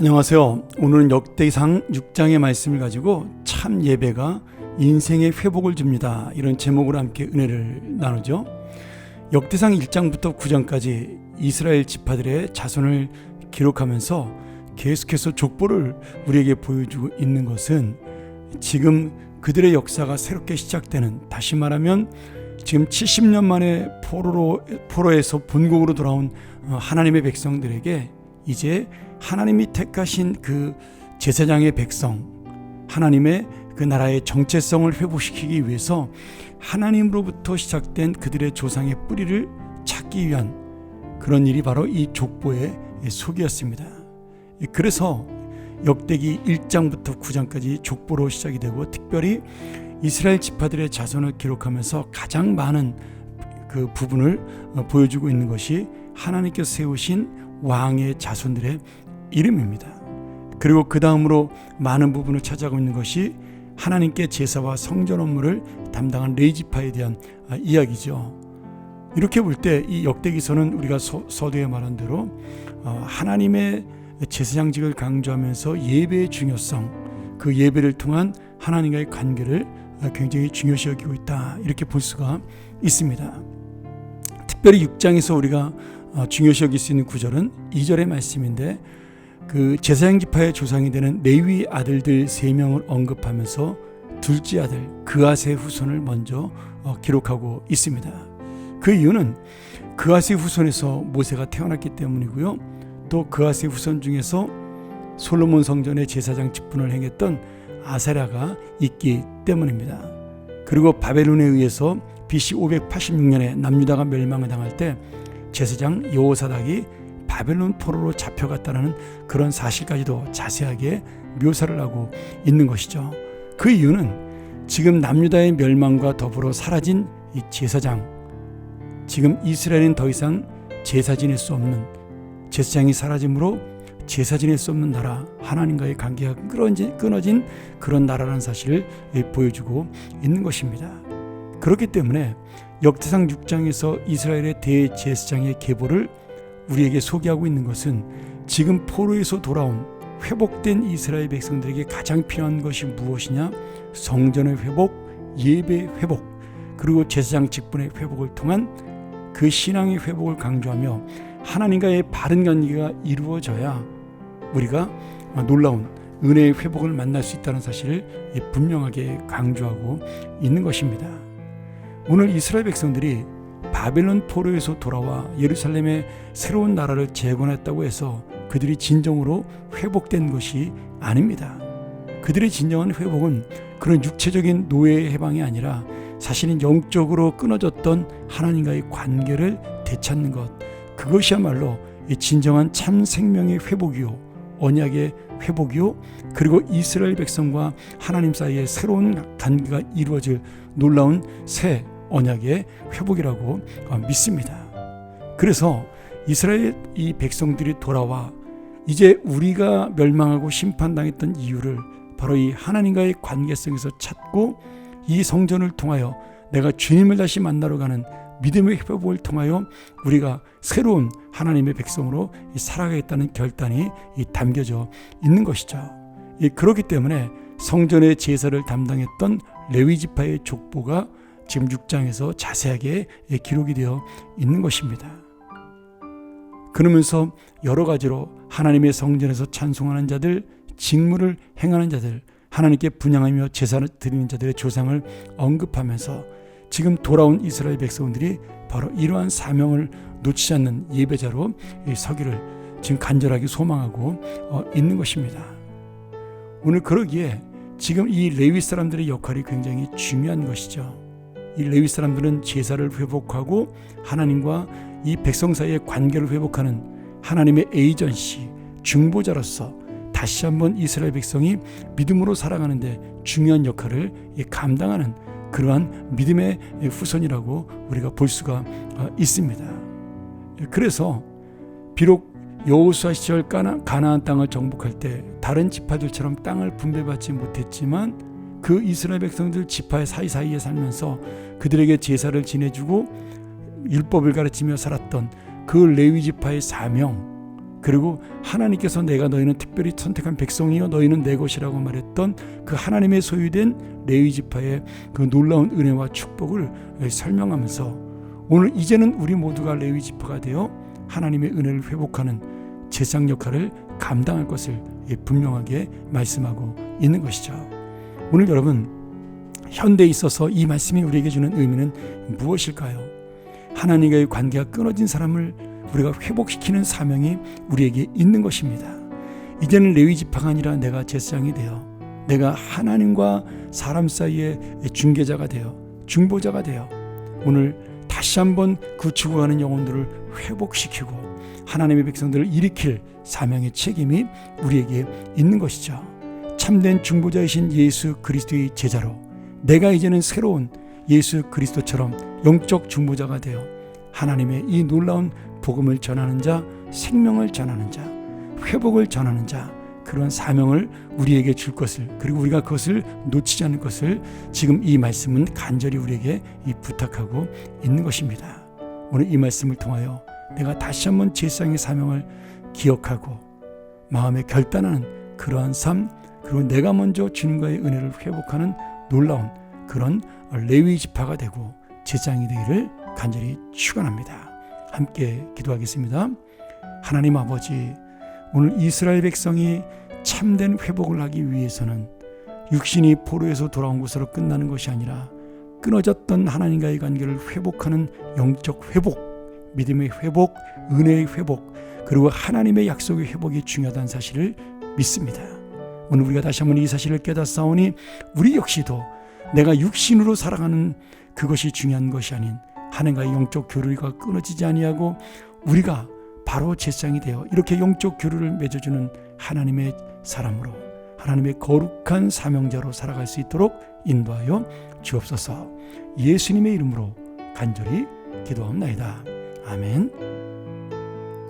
안녕하세요. 오늘은 역대상 6장의 말씀을 가지고 참 예배가 인생의 회복을 줍니다. 이런 제목으로 함께 은혜를 나누죠. 역대상 1장부터 9장까지 이스라엘 지파들의 자손을 기록하면서 계속해서 족보를 우리에게 보여주고 있는 것은 지금 그들의 역사가 새롭게 시작되는 다시 말하면 지금 70년 만에 포로로 포로에서 본국으로 돌아온 하나님의 백성들에게 이제 하나님이 택하신 그 제사장의 백성, 하나님의 그 나라의 정체성을 회복시키기 위해서 하나님으로부터 시작된 그들의 조상의 뿌리를 찾기 위한 그런 일이 바로 이 족보의 속이었습니다. 그래서 역대기 1장부터 9장까지 족보로 시작이 되고 특별히 이스라엘 지파들의 자손을 기록하면서 가장 많은 그 부분을 보여주고 있는 것이 하나님께서 세우신 왕의 자손들의 이름입니다. 그리고 그 다음으로 많은 부분을 찾아가고 있는 것이 하나님께 제사와 성전 업무를 담당한 레이지파에 대한 아, 이야기죠. 이렇게 볼 때 이 역대기서는 우리가 서, 두에 말한 대로 어, 하나님의 제사장직을 강조하면서 예배의 중요성, 그 예배를 통한 하나님과의 관계를 아, 굉장히 중요시 여기고 있다. 이렇게 볼 수가 있습니다. 특별히 6장에서 우리가 어, 중요시 여길 수 있는 구절은 2절의 말씀인데 그 제사장 지파의 조상이 되는 레위 아들들 세 명을 언급하면서 둘째 아들 그아세 후손을 먼저 어, 기록하고 있습니다. 그 이유는 그아세 후손에서 모세가 태어났기 때문이고요. 또 그아세 후손 중에서 솔로몬 성전의 제사장 직분을 행했던 아사랴가 있기 때문입니다. 그리고 바벨론에 의해서 BC 586년에 남유다가 멸망을 당할 때 제사장 여호사닥이 바벨론 포로로 잡혀갔다는 그런 사실까지도 자세하게 묘사를 하고 있는 것이죠. 그 이유는 지금 남유다의 멸망과 더불어 사라진 이 제사장, 지금 이스라엘은 더 이상 제사 지낼 수 없는 제사장이 사라짐으로 제사 지낼 수 없는 나라, 하나님과의 관계가 끊어진 그런 나라라는 사실을 보여주고 있는 것입니다. 그렇기 때문에 역대상 6장에서 이스라엘의 대제사장의 계보를 우리에게 소개하고 있는 것은 지금 포로에서 돌아온 회복된 이스라엘 백성들에게 가장 필요한 것이 무엇이냐? 성전의 회복, 예배 회복, 그리고 제사장 직분의 회복을 통한 그 신앙의 회복을 강조하며 하나님과의 바른 관계가 이루어져야 우리가 놀라운 은혜의 회복을 만날 수 있다는 사실을 분명하게 강조하고 있는 것입니다. 오늘 이스라엘 백성들이 바벨론 포로에서 돌아와 예루살렘의 새로운 나라를 재건했다고 해서 그들이 진정으로 회복된 것이 아닙니다. 그들의 진정한 회복은 그런 육체적인 노예의 해방이 아니라 자신이 영적으로 끊어졌던 하나님과의 관계를 되찾는 것 그것이야말로 진정한 참 생명의 회복이요 언약의 회복이요 그리고 이스라엘 백성과 하나님 사이에 새로운 관계가 이루어질 놀라운 새 언약의 회복이라고 어, 믿습니다. 그래서 이스라엘 이 백성들이 돌아와 이제 우리가 멸망하고 심판당했던 이유를 바로 이 하나님과의 관계성에서 찾고 이 성전을 통하여 내가 주님을 다시 만나러 가는 믿음의 회복을 통하여 우리가 새로운 하나님의 백성으로 살아가겠다는 결단이 담겨져 있는 것이죠. 그렇기 때문에 성전의 제사를 담당했던 레위 지파의 족보가 지금 6장에서 자세하게 기록이 되어 있는 것입니다. 그러면서 여러 가지로 하나님의 성전에서 찬송하는 자들, 직무를 행하는 자들, 하나님께 분양하며 제사를 드리는 자들의 조상을 언급하면서 지금 돌아온 이스라엘 백성들이 바로 이러한 사명을 놓치지 않는 예배자로 서기를 지금 간절하게 소망하고 어, 있는 것입니다. 오늘 그러기에 지금 이 레위 사람들의 역할이 굉장히 중요한 것이죠. 이 레위 사람들은 제사를 회복하고 하나님과 이 백성 사이의 관계를 회복하는 하나님의 에이전시 중보자로서 다시 한번 이스라엘 백성이 믿음으로 살아가는데 중요한 역할을 감당하는 그러한 믿음의 후손이라고 우리가 볼 수가 어, 있습니다. 그래서 비록 여호수아 시절 가나안 땅을 정복할 때 다른 지파들처럼 땅을 분배받지 못했지만 그 이스라엘 백성들 지파의 사이사이에 살면서 그들에게 제사를 지내주고 율법을 가르치며 살았던 그 레위 지파의 사명 그리고 하나님께서 내가 너희는 특별히 선택한 백성이요 너희는 내 것이라고 말했던 그 하나님의 소유된 레위 지파의 그 놀라운 은혜와 축복을 설명하면서 오늘 이제는 우리 모두가 레위 지파가 되어 하나님의 은혜를 회복하는 제상 역할을 감당할 것을 분명하게 말씀하고 있는 것이죠. 오늘 여러분 현대에 있어서 이 말씀이 우리에게 주는 의미는 무엇일까요? 하나님과의 관계가 끊어진 사람을 우리가 회복시키는 사명이 우리에게 있는 것입니다. 이제는 레위 지파가 아니라 내가 제사장이 되어 내가 하나님과 사람 사이의 중개자가 되어 중보자가 되어 오늘 다시 한번 그 죽어가는 영혼들을 회복시키고 하나님의 백성들을 일으킬 사명의 책임이 우리에게 있는 것이죠. 참된 중보자이신 예수 그리스도의 제자로 내가 이제는 새로운 예수 그리스도처럼 영적 중보자가 되어 하나님의 이 놀라운 복음을 전하는 자, 생명을 전하는 자, 회복을 전하는 자, 그런 사명을 우리에게 줄 것을 그리고 우리가 그것을 놓치지 않을 것을 지금 이 말씀은 간절히 우리에게 이 부탁하고 있는 것입니다. 오늘 이 말씀을 통하여 내가 다시 한번 제상의 사명을 기억하고 마음에 결단하는 그러한 삶 그리고 내가 먼저 주님과의 은혜를 회복하는 놀라운 그런 레위 지파가 되고 제장이 되기를 간절히 축원합니다. 함께 기도하겠습니다. 하나님 아버지 오늘 이스라엘 백성이 참된 회복을 하기 위해서는 육신이 포로에서 돌아온 것으로 끝나는 것이 아니라 끊어졌던 하나님과의 관계를 회복하는 영적 회복, 믿음의 회복, 은혜의 회복, 그리고 하나님의 약속의 회복이 중요하다는 사실을 믿습니다. 오늘 우리가 다시 한번 이 사실을 깨닫사오니 우리 역시도 내가 육신으로 살아가는 그것이 중요한 것이 아닌 하나님과의 영적 교류가 끊어지지 아니하고 우리가 바로 제상이 되어 이렇게 영적 교류를 맺어주는 하나님의 사람으로 하나님의 거룩한 사명자로 살아갈 수 있도록 인도하여 주옵소서 예수님의 이름으로 간절히 기도합니다. 아멘.